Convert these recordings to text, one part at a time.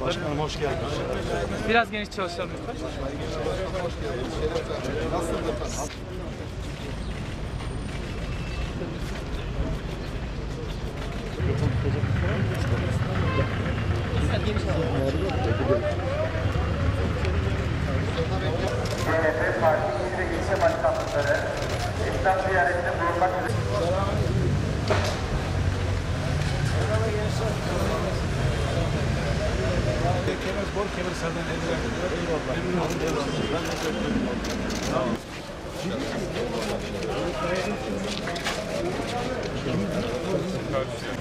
Başkanım hoş geldiniz. Biraz geniş çalışalım lütfen. CHP Parti İl ve İlçe Başkanlıkları İslam ziyaretinde bulunmak üzere Kemer bol kemer senden eldiven. Eyvallah. Memnun oldum. Ben teşekkür ederim. Olun.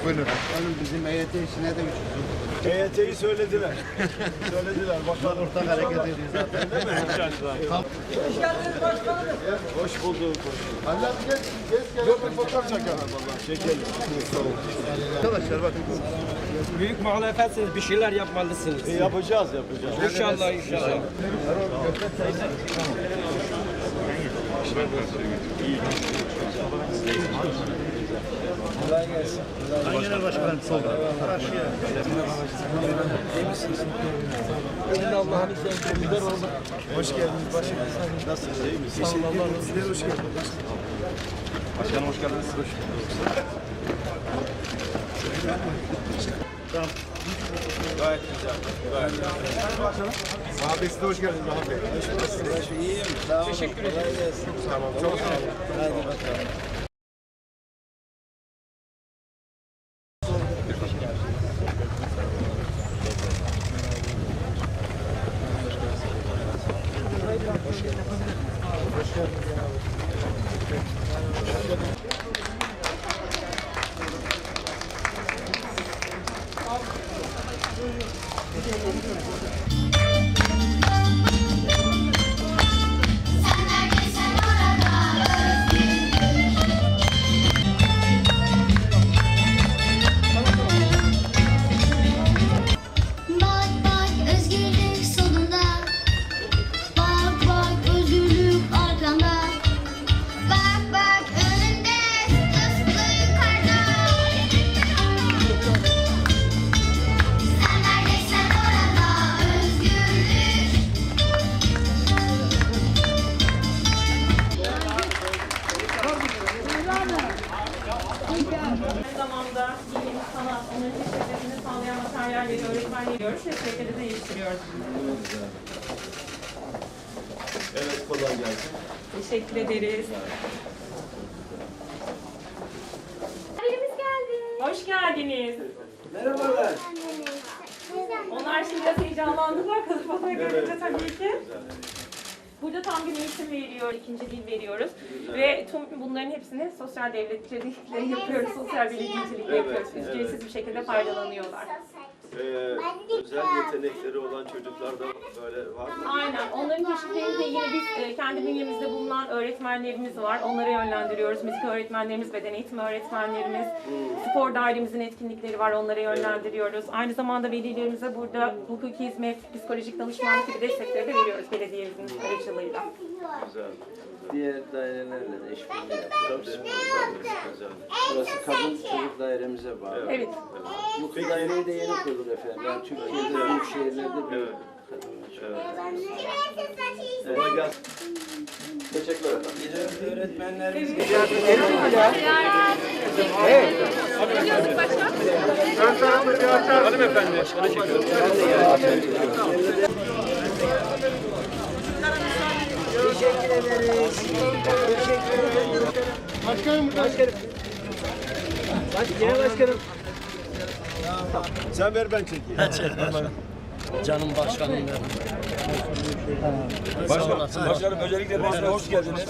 Buyurun. Oğlum bizim EYT işine de uçursun. EYT'yi söylediler. söylediler. Bakalım. Ortak hareket ediyor zaten. Değil mi? Hoş geldiniz başkanım. Hoş bulduk. Allah geç, geç gel. Yok bir fotoğraf çekelim. Çekelim. Arkadaşlar bakın. Büyük muhalefetsiniz, bir şeyler yapmalısınız. E, yapacağız, yapacağız. İnşallah, inşallah. Genel başkanım solda. Hoş geldiniz başkanım. Nasılsınız? İyi misiniz? Sağ olun. Sizler hoş geldiniz. Başkanım hoş geldiniz. Hoş Tamam. Gayet güzel. Gayet güzel. Abi size hoş geldiniz Mahmut Bey. Nasılsınız? İyiyim. Sağ olun. Teşekkür ederim. Tamam. Çok sağ olun. Hadi bakalım. Onların keşfetmesini sağlayan materyalleri öğretmenleri görüyoruz ve sürekli de değiştiriyoruz. Evet kolay gelsin. Teşekkür ederiz. Birimiz geldi. Hoş geldiniz. Merhabalar. Onlar şimdi biraz heyecanlandılar kılıfada görünce tabii ki. Burada tam gün eğitim veriyor, ikinci dil veriyoruz. Ve tüm bunların hepsini sosyal devletçilikle yapıyoruz, sosyal bilgicilikle yapıyoruz. Ücretsiz bir şekilde faydalanıyorlar. Ee, özel yetenekleri olan çocuklar da böyle var mı? Aynen. Onların keşiflerinde yine biz e, kendi bünyemizde bulunan öğretmenlerimiz var. Onları yönlendiriyoruz. Müzik öğretmenlerimiz, beden eğitimi öğretmenlerimiz, spor dairemizin etkinlikleri var. Onları yönlendiriyoruz. Aynı zamanda velilerimize burada hukuki hizmet, psikolojik danışmanlık gibi destekleri de veriyoruz belediyemizin aracılığıyla. Güzel. Diğer dairelerle de işbirliği yapıyoruz. Güzel. Burası kadın çocuk dairemize bağlı. Evet. Bu daireyi de yeni kurduk efendim. Yani Türkiye'de büyük şehirlerde bir kadın çocuk. Kolay gelsin. Teşekkür ederim. Öğretmenlerimiz Sen ver ben çekeyim. Canım başkanım benim. Başkan, başkanım özellikle bizlere hoş geldiniz.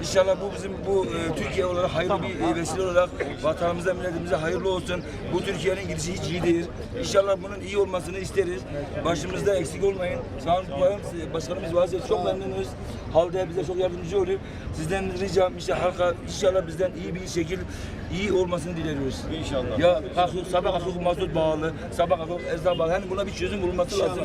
İnşallah bu bizim bu e, Türkiye olarak hayırlı bir e, vesile olarak vatanımıza, milletimize hayırlı olsun. Bu Türkiye'nin gidişi hiç iyi değil. İnşallah bunun iyi olmasını isteriz. Başımızda eksik olmayın. Sağ olun, var olun. Başkanımız vaziyeti çok memnunuz. Halde bize çok yardımcı oluyor. Sizden ricam işte halka inşallah bizden iyi bir şekil iyi olmasını dileriyoruz. İnşallah. Ya kalkıyor, sabah kalkıyor mazot bağlı, sabah kalkıyor ezda bağlı. Hani buna bir çözüm bulunması lazım.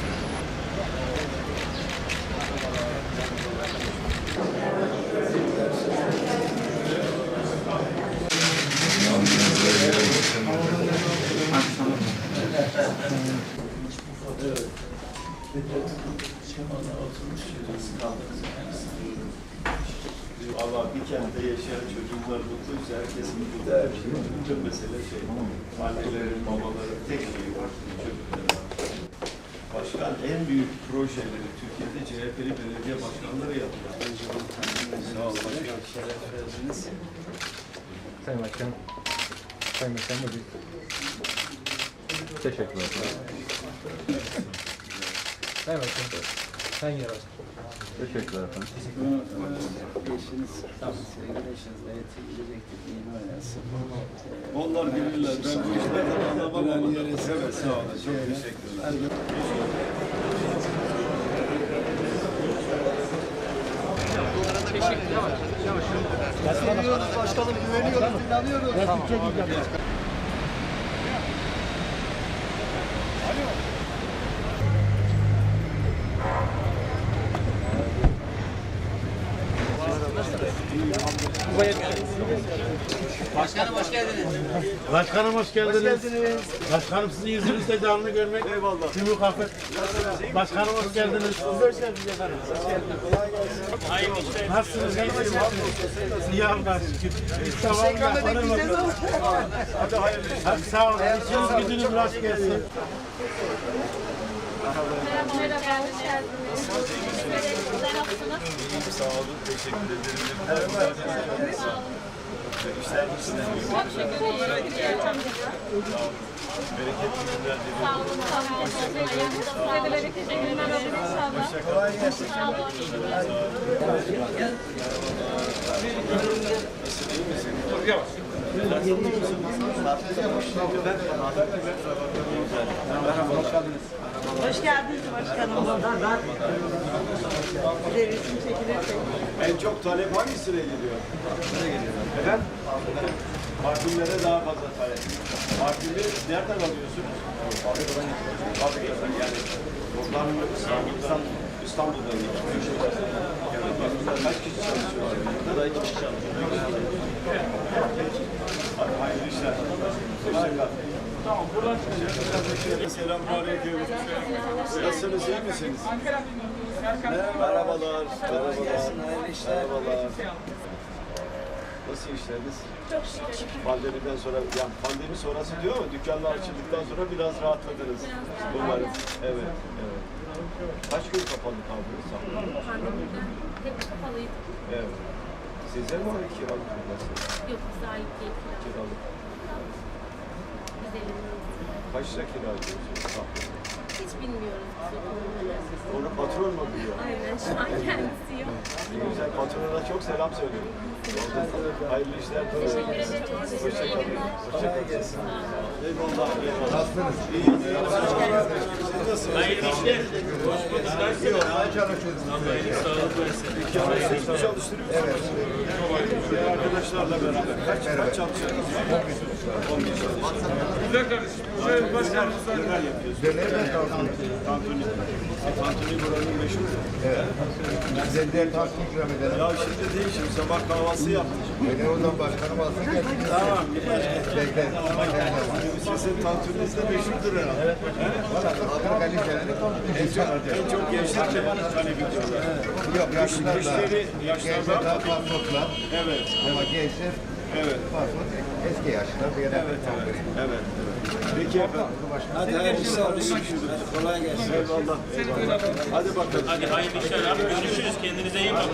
Allah bir kentte yaşayan çocuklar herkesin mutlu. Bütün mesele şey, annelerin, babaların tek şeyi var. Başkan en büyük projeleri Türkiye'de CHP'li belediye başkanları yapıyor. Sağ olun başkan. Şeref verdiniz. Sayın Başkanım. Sayın Başkanım bugün. Teşekkürler. Sayın Başkanım. Sayın Genel Başkanım. Teşekkürler efendim. Eşiniz, sevgili eşiniz heyeti gidecektik, iyi oynasın. Onlar gelirler. Ben bu işlerden anlamam ama. Evet sağ olun. Çok teşekkürler. Başkanım güveniyoruz, inanıyoruz. Başkanım hoş geldiniz. Başkanım sizin yüzünüzde canlı görmek. Eyvallah. Mükafat. Başkanım hoş geldiniz. Siz hoş geldiniz efendim. Nasılsınız? İyi misiniz? İyi Allah'a şükür. Tamam. Hadi hayırlı işler. Hadi sağ olun. İşiniz gücünüz rast gelsin. Merhaba, hoş geldiniz. Sağ olun. Teşekkür ederim. İşler misiniz? Çok şükür iyi. Bereketli günler dilerim. Sağ olun, sağ olun. Bereketli günler olsun inşallah. Kolay gelsin. Sağ olun. Hoş geldiniz başkanım. Bir de resim çekilirsek. En çok talep hangi sıraya geliyor? Efendim? Parfümlere daha fazla talep. Parfümü nereden alıyorsunuz? Fabrikadan getiriyorsunuz. Fabrikadan yani. Buradan mı İstanbul'dan? İstanbul'dan getiriyorsunuz. Kaç kişi çalışıyor? Burada da iki kişi çalışıyor. Hadi hayırlı işler. Hoşçakal. Tamam, buradan Selamünaleyküm. Nasılsınız, iyi misiniz? Merhabalar. Merhabalar. Merhabalar. Nasıl işleriniz? Çok şükür. Pandemiden sonra, yani pandemi sonrası diyor ama dükkanlar açıldıktan sonra biraz rahatladınız. Umarım. Evet, evet. Kaç gün kapalı kaldınız? Pandemiden hep kapalıydı. Evet. Size mi var kiralık burası? Yok, bize ait değil. Kiralık. Biz elimizde. Kaç lira kira ödüyorsunuz? Hiç bilmiyoruz biz o. Onu patron mu biliyor? Aynen, şu an kendisi yok. Ne güzel. Patrona çok selam söylüyorum. Hayırlı işler. Teşekkür ederim. Ederim. Hoşçakalın. Eyvallah. Nasılsınız? İyi. Nasılsınız? Hayırlı işler. Hoş bulduk. Nasılsınız? çalıştırıyorsunuz. Evet. Diğer arkadaşlarla beraber. Kaç, kaç çalışıyorsunuz? 11 Güzel kardeşim. Şöyle başkanımız neler yapıyorsunuz? Dönerden tantuni. Tantuni. Tantuni buranın meşhur. Evet. Güzel de tantuni ikram edelim. Ya şimdi değil şimdi sabah kahvaltı yaptık. Beni oradan başkanım alsın gelsin. Tamam. Bekle. Sizin tantuniniz de meşhurdur herhalde. Valla tantuni. En çok, en çok gençler talep ediyorlar. Yok yaşlılar da. Gençler daha fazla Evet. Ama gençler Evet. Eski yaşlılar bir yere Evet, evet, evet. Peki efendim. Hadi hayırlı işler olsun. Kolay gelsin. Eyvallah. eyvallah. Hadi bakalım. Hadi hayırlı işler abi. Görüşürüz. Kendinize iyi bakın.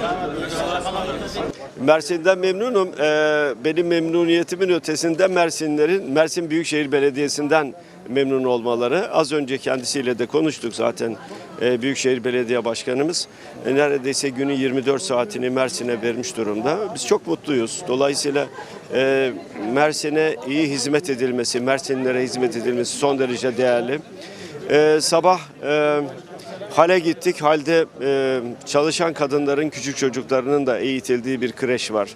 Mersin'den memnunum. Ee, benim memnuniyetimin ötesinde Mersinlerin, Mersin Büyükşehir Belediyesi'nden memnun olmaları. Az önce kendisiyle de konuştuk zaten e, Büyükşehir Belediye Başkanımız. E, neredeyse günün 24 saatini Mersin'e vermiş durumda. Biz çok mutluyuz. Dolayısıyla e, Mersin'e iyi hizmet edilmesi, Mersinlilere hizmet edilmesi son derece değerli. Sabah Hale gittik. Halde çalışan kadınların, küçük çocuklarının da eğitildiği bir kreş var.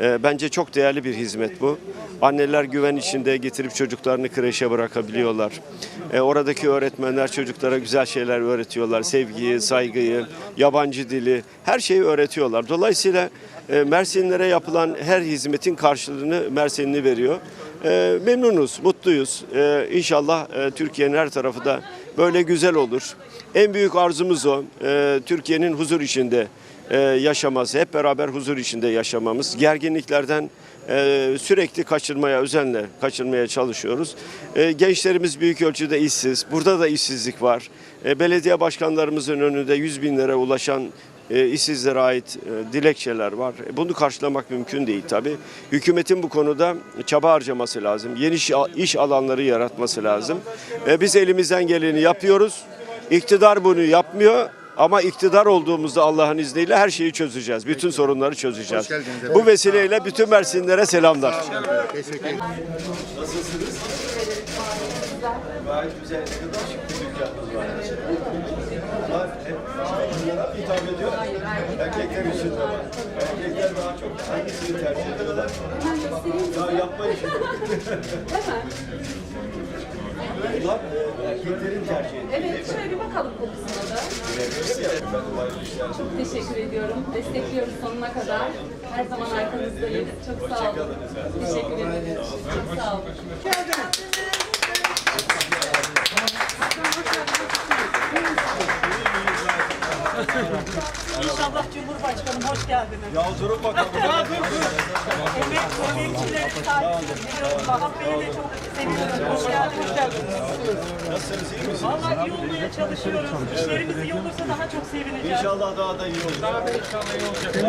E, bence çok değerli bir hizmet bu. Anneler güven içinde getirip çocuklarını kreşe bırakabiliyorlar. E, oradaki öğretmenler çocuklara güzel şeyler öğretiyorlar. Sevgiyi, saygıyı, yabancı dili, her şeyi öğretiyorlar. Dolayısıyla e, Mersinlere yapılan her hizmetin karşılığını Mersinli veriyor. E, memnunuz, mutluyuz. E, inşallah e, Türkiye'nin her tarafı da böyle güzel olur. En büyük arzumuz o. Ee, Türkiye'nin huzur içinde yaşaması, hep beraber huzur içinde yaşamamız. Gerginliklerden e, sürekli kaçırmaya, özenle kaçırmaya çalışıyoruz. E, gençlerimiz büyük ölçüde işsiz. Burada da işsizlik var. E, belediye başkanlarımızın önünde 100 binlere ulaşan e, işsizlere ait e, dilekçeler var. E, Bunu karşılamak mümkün değil tabii. Hükümetin bu konuda çaba harcaması lazım. Yeni iş, alanları yaratması lazım. E, Biz elimizden geleni yapıyoruz. İktidar bunu yapmıyor. Ama iktidar olduğumuzda Allah'ın izniyle her şeyi çözeceğiz. Bütün sorunları çözeceğiz. Bu vesileyle bütün Mersinlere selamlar. Gayet güzel. Ne kadar şık bir dükkanınız var. Bunlar hep kadınlara hitap ediyor. Erkekler için de var. Erkekler daha çok hangisini tercih ediyorlar? Ya yapmayın şimdi. Bunlar e, erkeklerin tercih ettiği. Evet, şöyle bir bakalım kokusuna da. Çok teşekkür ediyorum. Destekliyoruz sonuna kadar. Her zaman arkanızdayız. Çok sağ olun. Teşekkür ederim. Çok sağ olun. İnşallah Cumhurbaşkanım hoş geldiniz. Ya durun bakalım. Emek, emekçileri takip ediyorum. Vahap Bey'i de çok seviyorum. Hoş geldiniz. Hoş geldiniz. Nasılsınız iyi misiniz? Vallahi iyi olmaya çalışıyoruz. İşlerimiz iyi olursa daha çok sevineceğiz. İnşallah daha da iyi olur.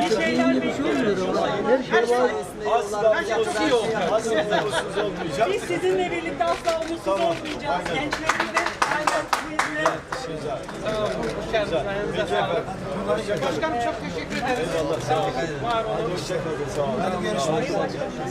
İyi şeyler bekliyoruz. Her şey Asla umutsuz iyi olmayacak. Asla umutsuz olmayacak. Biz sizinle birlikte asla umutsuz olmayacağız. Gençlerimiz Başkanım çok teşekkür ederim. Eyvallah. Sağ olun. Var olun. Hoşçakalın. Sağ olun. Hadi görüşmek üzere.